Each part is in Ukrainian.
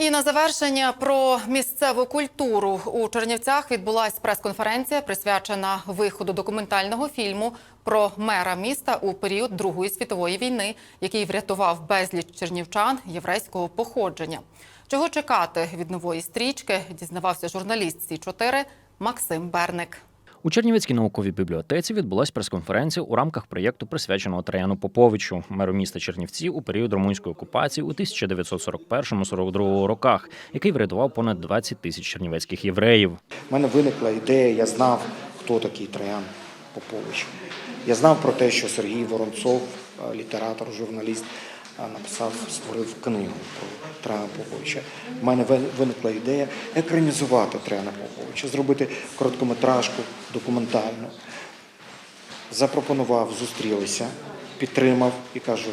І на завершення про місцеву культуру у Чернівцях відбулась прес-конференція, присвячена виходу документального фільму про мера міста у період Другої світової війни, який врятував безліч чернівчан єврейського походження. Чого чекати від нової стрічки? Дізнавався журналіст Сі 4 Максим Берник. У Чернівецькій науковій бібліотеці відбулася прес-конференція у рамках проєкту, присвяченого Траяну Поповичу, меру міста Чернівці у період румунської окупації у 1941-42 роках, який врятував понад 20 тисяч чернівецьких євреїв. У мене виникла ідея, я знав, хто такий Троян Попович. Я знав про те, що Сергій Воронцов, е, літератор, журналіст, написав, створив книгу про Трана Поповича. У мене виникла ідея екранізувати Трана Поповича, зробити короткометражку документальну. Запропонував, зустрілися, підтримав і кажу,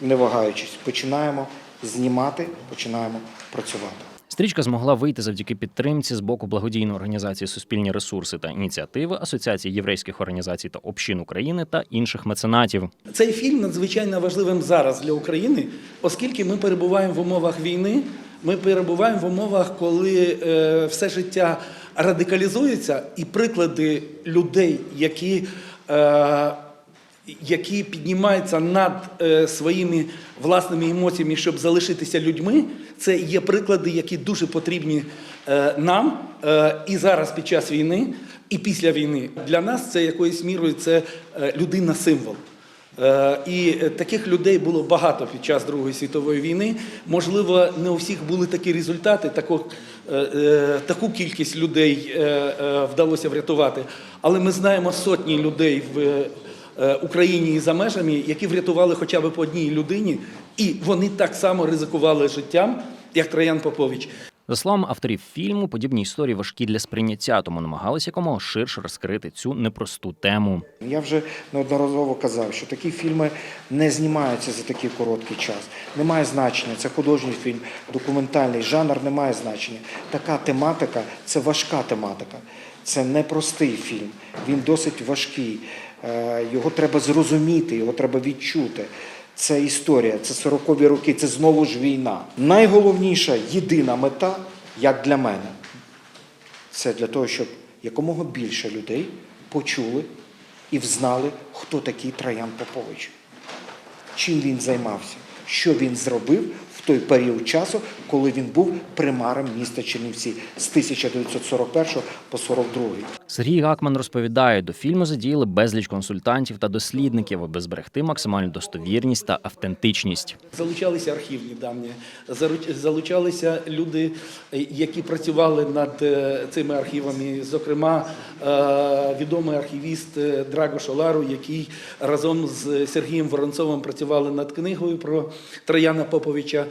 не вагаючись, починаємо знімати, починаємо працювати. Стрічка змогла вийти завдяки підтримці з боку благодійної організації Суспільні ресурси та ініціативи Асоціації єврейських організацій та общин України та інших меценатів. Цей фільм надзвичайно важливим зараз для України, оскільки ми перебуваємо в умовах війни. Ми перебуваємо в умовах, коли е, все життя радикалізується, і приклади людей, які, е, які піднімаються над е, своїми власними емоціями, щоб залишитися людьми, це є приклади, які дуже потрібні е, нам е, і зараз під час війни, і після війни. Для нас це якоюсь мірою це е, людина-символ. Е, І е, таких людей було багато під час Другої світової війни. Можливо, не у всіх були такі результати, таку, е, е, таку кількість людей е, е, вдалося врятувати. Але ми знаємо сотні людей в Україні і за межами, які врятували хоча б по одній людині, і вони так само ризикували життям, як Троян Попович. За словами авторів фільму, подібні історії важкі для сприйняття, тому намагалися якомога ширше розкрити цю непросту тему. Я вже неодноразово казав, що такі фільми не знімаються за такий короткий час. Немає значення. Це художній фільм, документальний жанр не має значення. Така тематика це важка тематика. Це непростий фільм. Він досить важкий. Е, Його треба зрозуміти, його треба відчути. Це історія, це 40-ві роки, це знову ж війна. Найголовніша єдина мета, як для мене, це для того, щоб якомога більше людей почули і взнали, хто такий Троян Попович, чим він займався, що він зробив в той період часу, коли він був примаром міста Чернівці з 1941 по 42. Сергій Гакман розповідає, до фільму задіяли безліч консультантів та дослідників, аби зберегти максимальну достовірність та автентичність. Залучалися архівні дані, залучалися люди, е, які працювали над е, цими архівами. Зокрема, е, відомий архівіст Драго Шолару, який разом з Сергієм Воронцовим працювали над книгою про Трояна Поповича.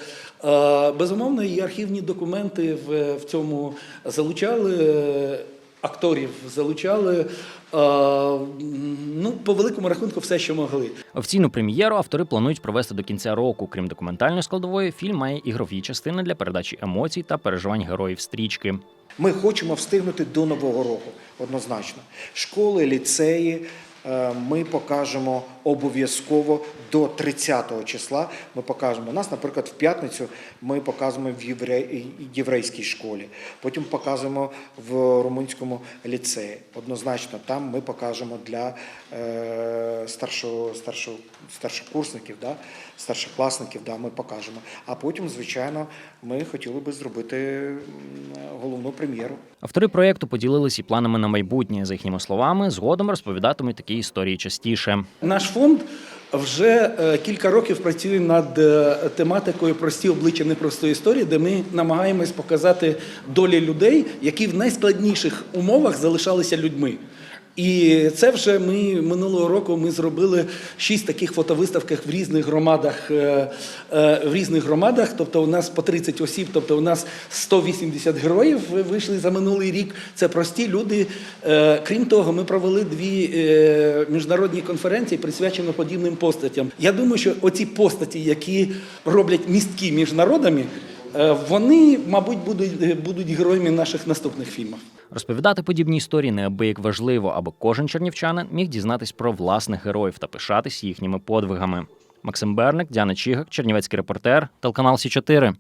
Е, Безумовно, і архівні документи в, в цьому залучали. е, Акторів залучали е, ну по великому рахунку все, що могли. Офіційну прем'єру автори планують провести до кінця року. Крім документальної складової, фільм має ігрові частини для передачі емоцій та переживань героїв стрічки. Ми хочемо встигнути до Нового року, однозначно. Школи, ліцеї. Е, Ми покажемо обов'язково до 30 числа. Ми покажемо У нас, наприклад, в п'ятницю ми показуємо в євре- єврейській школі, потім показуємо в румунському ліцеї. Однозначно, там ми покажемо для е, старшого, старшого, старшокурсників, да, старшокласників, да, ми покажемо. А потім, звичайно, ми хотіли би зробити головну прем'єру. Автори проєкту поділилися і планами на майбутнє. За їхніми словами, згодом розповідатимуть такі історії частіше. Наш фонд вже е, кілька років працює над е, тематикою прості обличчя непростої історії, де ми намагаємось показати долі людей, які в найскладніших умовах залишалися людьми. І це вже ми минулого року ми зробили шість таких фотовиставках в різних громадах. е, е, В різних громадах, тобто у нас по 30 осіб, тобто у нас 180 героїв вийшли за минулий рік. Це прості люди. Е, Крім того, ми провели дві міжнародні конференції, присвячені подібним постатям. Я думаю, що оці постаті, які роблять містки між народами, вони, мабуть, будуть, будуть героями наших наступних фільмів. Розповідати подібні історії неабияк важливо, аби кожен чернівчанин міг дізнатись про власних героїв та пишатись їхніми подвигами. Максим Берник, Діана Чігак, Чернівецький репортер, телеканал Сі 4